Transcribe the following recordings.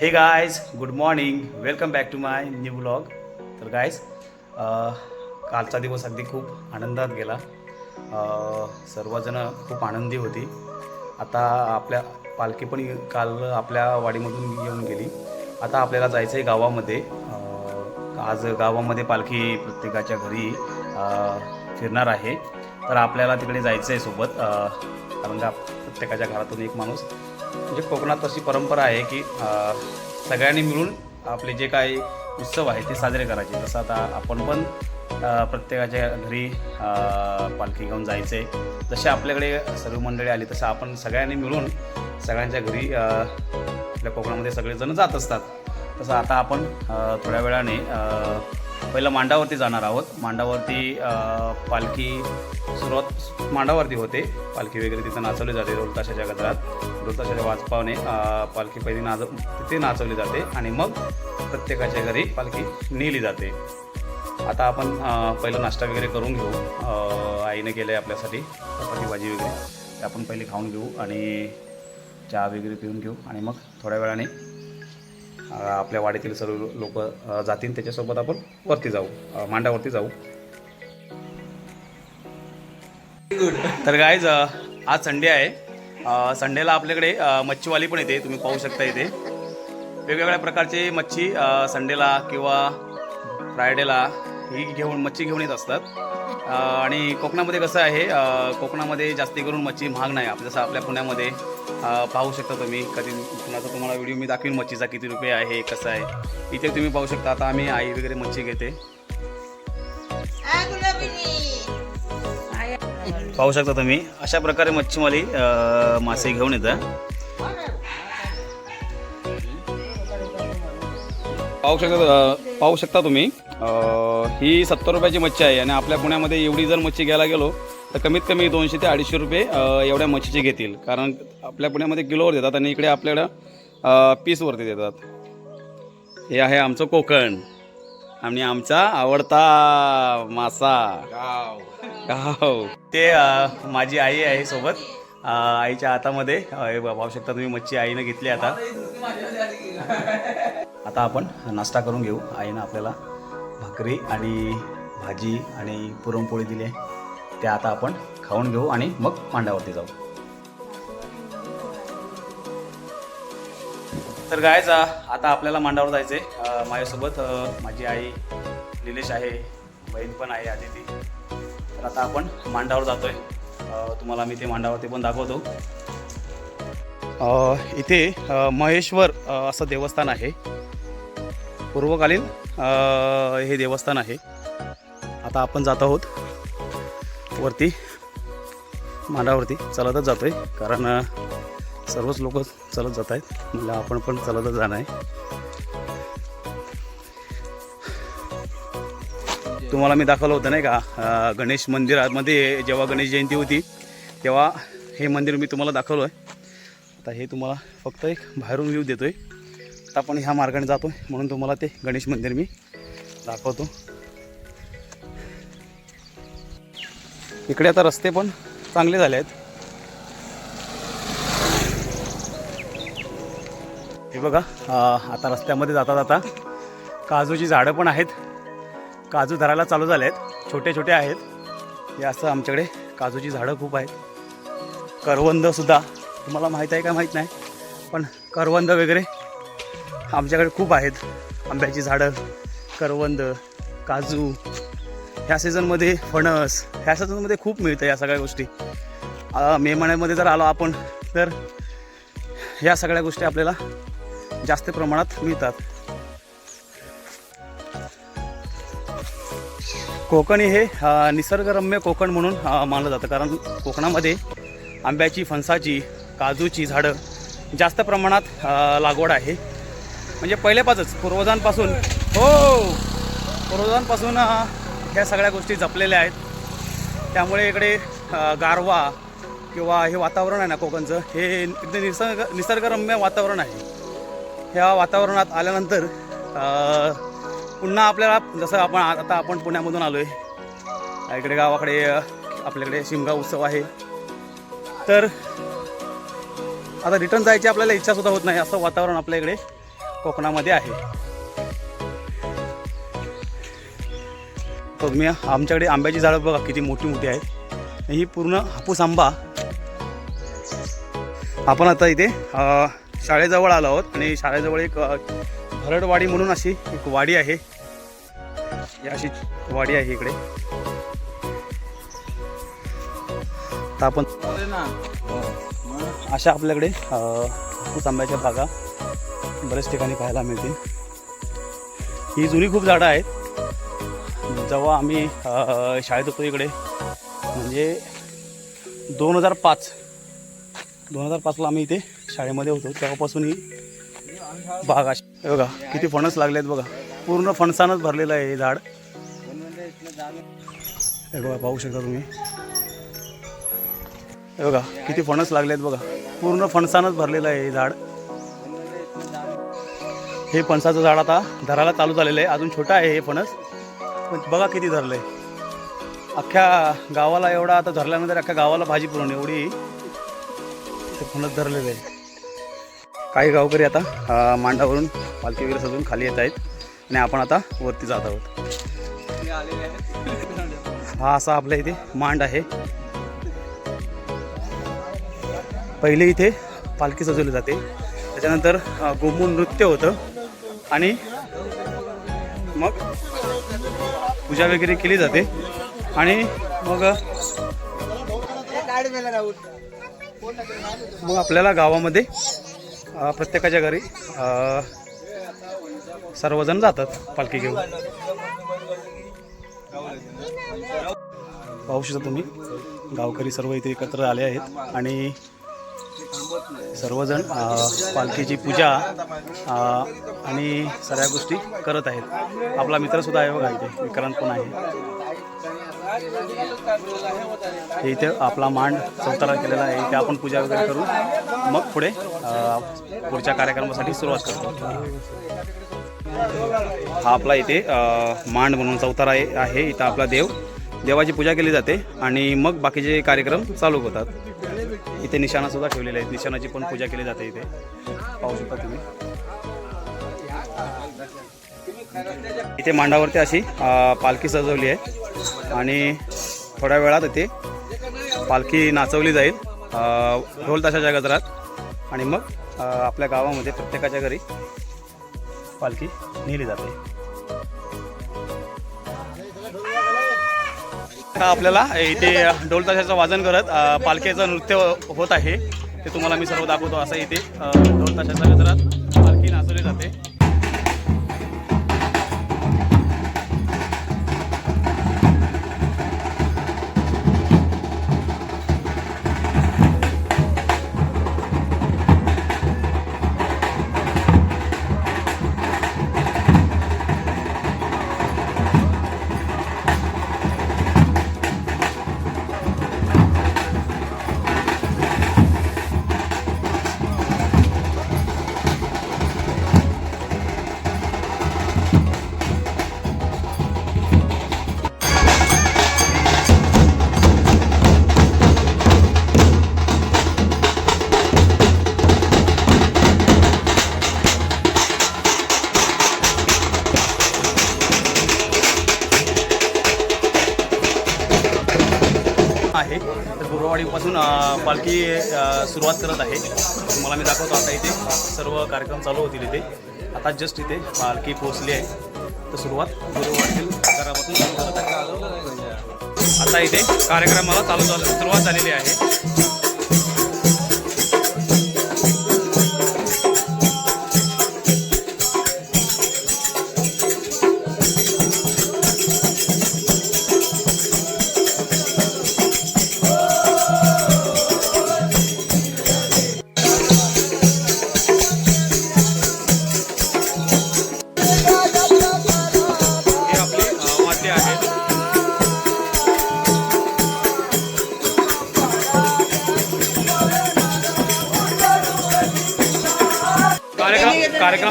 Hey guys good morning welcome back to my new blog तर guys कालचा दिवस अगदी खूप आनंदात गेला. सर्वजणं खूप आनंदी होती. आता आपल्या पालखी पण काल आपल्या वाडीमधून येऊन गेली. आता आपल्याला जायचं आहे गावामध्ये आज गावामध्ये पालखी प्रत्येकाच्या घरी फिरणार आहे. तर आपल्याला तिकडे जायचं आहे सोबत कारण का प्रत्येकाच्या घरातून एक माणूस. म्हणजे कोकणात अशी परंपरा आहे की सगळ्यांनी मिळून आपले जे काही उत्सव आहे ते साजरे करायचे. जसं आता आपण पण प्रत्येकाच्या घरी पालखी घेऊन जायचं. आहे जसे आपल्याकडे सर्व मंडळी आली तसं आपण सगळ्यांनी मिळून सगळ्यांच्या घरी आपल्या कोकणामध्ये सगळेजण जात असतात. तसं आता आपण थोड्या वेळाने पहिलं मांडावरती जाणार आहोत. मांडावरती पालखी सुरुवात मांडावरती होते. पालखी वगैरे तिथं नाचवली जाते ढोलताशाच्या गजरात. ढोलताशाच्या वाजपावने पालखी पहिली नाच तिथे नाचवली जाते आणि मग प्रत्येकाच्या घरी पालखी नेली जाते. आता आपण पहिलं नाश्ता वगैरे करून घेऊ. आईने केलं आहे आपल्यासाठी चपाती भाजी वगैरे. ते आपण पहिले खाऊन घेऊ आणि चहा वगैरे पिऊन घेऊ आणि मग थोड्या वेळाने आपल्या वाडीतील सर्व लोक जातील. त्याच्यासोबत आपण वरती जाऊ मांडावरती जाऊ. तर गायज आज संडे आहे. संडेला आपल्याकडे मच्छीवाली पण येते तुम्ही पाहू शकता इथे. वेगवेगळ्या प्रकारचे मच्छी संडेला किंवा फ्रायडेला ही घेऊन मच्छी घेऊन येत असतात. आणि कोकणामध्ये कसं आहे कोकणामध्ये जास्ती करून मच्छी महाग नाही. आप जसं आपल्या पुण्यामध्ये पाहू शकता तुम्ही. कधी कुणाचा तुम्हाला व्हिडिओ मी दाखवीन मच्छीचा किती रुपये आहे कसं आहे. इथे तुम्ही पाहू शकता. आता आम्ही आई वगैरे मच्छी घेते. पाहू शकता तुम्ही. अशा प्रकारे मच्छीमारी मासे घेऊन येतात. पाहू शकता पाहू शकता तुम्ही ही सत्तर रुपयाची मच्छी आहे आणि आपल्या पुण्यामध्ये एवढी जर मच्छी घ्यायला गेलो तर कमीत कमी दोनशे ते अडीचशे रुपये एवढ्या मच्छीचे घेतील. कारण आपल्या पुण्यामध्ये किलोवर देतात आणि इकडे आपल्याकडं पीसवरती देतात. हे आहे आमचं कोकण. आणि आमचा आवडता मासा. गाव. ते माझी आई आहे सोबत. आईच्या हातामध्ये. पाहू शकता तुम्ही मच्छी आईनं घेतली आता. आता आपण नाश्ता करून घेऊ. आईनं आपल्याला भाकरी आणि भाजी आणि पुरणपोळी दिली आहे. ते आता आपण खाऊन घेऊ आणि मग मांडावरती जाऊ. तर गायच आता आपल्याला मांडावर जायचं आहे माझ्यासोबत माझी आई निलेश आहे बहीण पण आहे आदिती. तर आता आपण मांडावर जातोय. आहे तुम्हाला मी ते मांडावरती पण दाखवतो. इथे महेश्वर असं देवस्थान आहे. पूर्वकालीन हे देवस्थान आहे. आता आपण जात आहोत वरती मांडावरती. चालतच जातोय कारण सर्वच लोक चालत जात आहेत. म्हणजे आपण पण चालतच जाणार आहे. तुम्हाला मी दाखवलं होतं नाही का? गणेश मंदिरामध्ये जेव्हा गणेश जयंती होती तेव्हा हे मंदिर मी तुम्हाला दाखवलं आहे. आता हे तुम्हाला फक्त एक बाहेरून व्ह्यू देतो आहे आता आपण ह्या मार्गाने जातो म्हणून तुम्हाला ते गणेश मंदिर मी दाखवतो. इकडे आता रस्ते पण चांगले झाले आहेत. हे बघा आता रस्त्यामध्ये जाता जाता काजूची झाडं पण आहेत. काजू धरायला चालू झाले आहेत छोटे छोटे आहेत. हे असं आमच्याकडे काजूची झाडं खूप आहेत. करवंदसुद्धा तुम्हाला माहीत आहे का माहीत नाही? पण करवंद वगैरे आमच्याकडे खूप आहेत. आंब्याची झाडं करवंद काजू. ह्या सीझनमध्ये फणस ह्या सीझनमध्ये खूप मिळतं या सगळ्या गोष्टी. मे महिन्यामध्ये जर आलो आपण तर ह्या सगळ्या गोष्टी आपल्याला जास्त प्रमाणात मिळतात. कोकणी हे निसर्गरम्य कोकण म्हणून मानलं जातं. कारण कोकणामध्ये आंब्याची फणसाची काजूची झाडं जास्त प्रमाणात लागवड आहे. म्हणजे पहिल्यापासूनच पूर्वजांपासून हो! पूर्वजांपासून ह्या सगळ्या गोष्टी जपलेल्या आहेत. त्यामुळे इकडे गारवा किंवा हे वातावरण आहे ना कोकणचं हे एकदम निसर्ग निसर्गरम्य वातावरण आहे. ह्या वातावरणात आल्यानंतर पुन्हा आपल्याला जसं आपण आता आपण पुण्यामधून आलो आहे इकडे गावाकडे आपल्याकडे शिमगा उत्सव आहे. तर आता रिटर्न जायची आपल्याला इच्छासुद्धा होत नाही असं वातावरण आपल्या इकडे कोकणामध्ये आहे. बघ मी आमच्याकडे आंब्याची झाडं बघा किती मोठी मोठी आहेत ही पूर्ण हापूस आंबा. आपण आता इथे शाळेजवळ आलो आहोत आणि शाळेजवळ एक भरडवाडी म्हणून अशी एक वाडी आहे. ही अशी वाडी आहे इकडे. आपण अशा आपल्याकडे अ, आंब्याच्या बागा बऱ्याच ठिकाणी पाहायला मिळतील. ही जुनी खूप झाडं आहेत. जेव्हा आम्ही शाळेत होतो इकडे म्हणजे दोन हजार पाच दोन हजार पाचला आम्ही इथे शाळेमध्ये होतो तेव्हापासून ही बाग अशी. बघा किती फणस लागले आहेत बघा. पूर्ण फणसानंच भरलेलं आहे हे झाड. हे बघा पाहू शकता तुम्ही. हे बघा किती फणस लागले आहेत बघा. पूर्ण फणसानंच भरलेलं आहे हे झाड. हे फणसाचं झाड आता धरायला चालू झालेलं आहे. अजून छोटं आहे हे फणस. पण बघा किती धरलं आहे अख्ख्या गावाला एवढा आता धरल्यानंतर अख्ख्या गावाला भाजी पुरवणे एवढी ते फणस धरलेलं आहे. काही गावकरी आता मांडावरून पालखी वगैरे सजून खाली येत आहेत आणि आपण आता वरती जात आहोत. हा असा आपल्या इथे मांड आहे. पहिले इथे पालखी सजवली जाते. त्याच्यानंतर अं, गोमून नृत्य होतं आणि मग पूजा वगैरे केली जाते. आणि मग मग आपल्याला गावामध्ये प्रत्येकाच्या घरी सर्वजण जातात पालखी घेऊन. पाहू शकता तुम्ही गावकरी सर्व इथे एकत्र आले आहेत आणि सर्वजण पालखीची पूजा आणि सगळ्या गोष्टी करत आहेत. आपला मित्रसुद्धा आहे बघा इथे विक्रांत पण आहे. हे इथे आपला मांड चौतारा केलेला आहे. इथे आपण पूजा वगैरे करून मग पुढे पुढच्या कार्यक्रमासाठी सुरुवात करतो. हा आपला इथे मांड म्हणून चौतारा आहे इथं आपला देव. देवाची पूजा केली जाते आणि मग बाकीचे कार्यक्रम चालू होतात. इथे निशाणासुद्धा ठेवलेले आहेत. निशाणाची पण पूजा केली जाते इथे. पाहू शकता तुम्ही. इथे मांडावरती अशी पालखी सजवली आहे. आणि थोड्या वेळात इथे पालखी नाचवली जाईल. ढोल ताशाच्या गजरात. आणि मग आपल्या गावामध्ये प्रत्येकाच्या घरी पालखी नेली जाते. आपल्याला इथे ढोल ताशाचं वाजन करत पालखीचं नृत्य होत आहे. ते तुम्हाला मी सर्व दाखवतो. असं इथे ढोल ताशाच्या गजरात पालखी नाचवली जाते. आजपासून पालखी सुरुवात करत आहे. तुम्हाला मी दाखवतो आता इथे. सर्व कार्यक्रम चालू होतील इथे. आता जस्ट इथे पालखी पोहोचली आहे. तर सुरुवात गुरुवारतील घरापासून करत आहे. आता इथे कार्यक्रमाला चालू झालं सुरुवात झालेली आहे.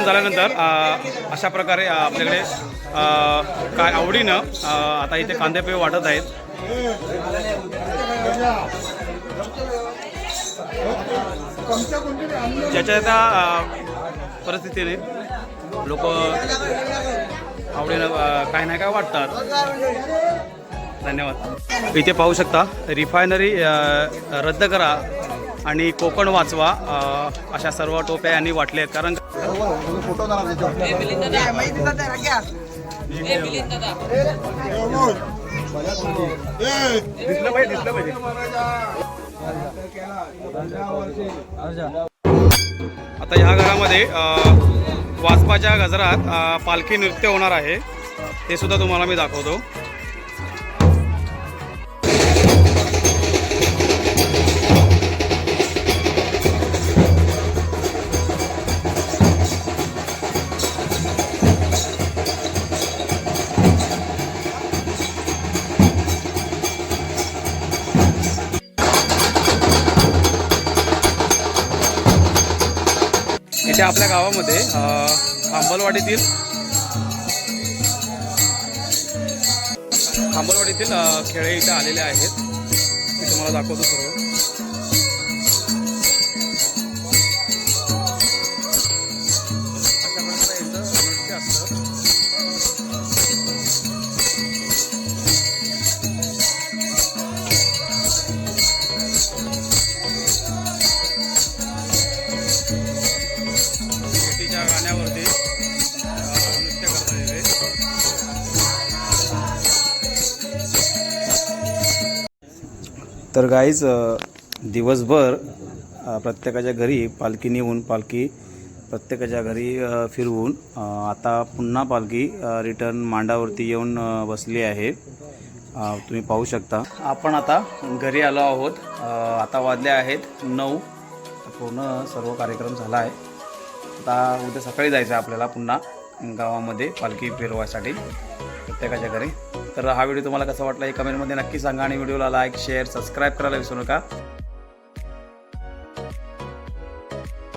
झाल्यानंतर अशा प्रकारे आपल्याकडे काय आवडीनं आता इथे कांदेपे वाटत आहेत. ज्याच्या त्या परिस्थितीने लोक आवडीनं काय नाही काय वाटतात. धन्यवाद. इथे पाहू शकता रिफायनरी रद्द करा. आणि कोकण वाचवा अशा सर्व टोप्या यांनी वाटल्या आहेत. कारण आता ह्या घरामध्ये वाचपाच्या गजरात पालखी नृत्य होणार आहे. ते सुद्धा तुम्हाला मी दाखवतो. आपल्या गावामध्ये आंबलवाडीतील आंबलवाडीतील खेळे इथे आलेले आहेत. मी तुम्हाला दाखवतो सर्व. तर गाईज दिवसभर प्रत्येकाच्या घरी पालखी नेऊन पालखी प्रत्येकाच्या घरी फिरवून आता पुन्हा पालखी रिटर्न मांडावरती येऊन बसली आहे. तुम्ही पाहू शकता. आपण आता घरी आलो आहोत. आता वाजले आहेत नऊ. पूर्ण सर्व कार्यक्रम झाला आहे. आता उद्या सकाळी जायचं आहे आपल्याला पुन्हा गावामध्ये पालखी फिरवायसाठी. प्रत्येकाच्या घरी. तर हा व्हिडिओ तुम्हाला कसा वाटला हे कमेंटमध्ये नक्की सांगा आणि व्हिडिओला लाईक शेअर सबस्क्राईब करायला विसरू नका.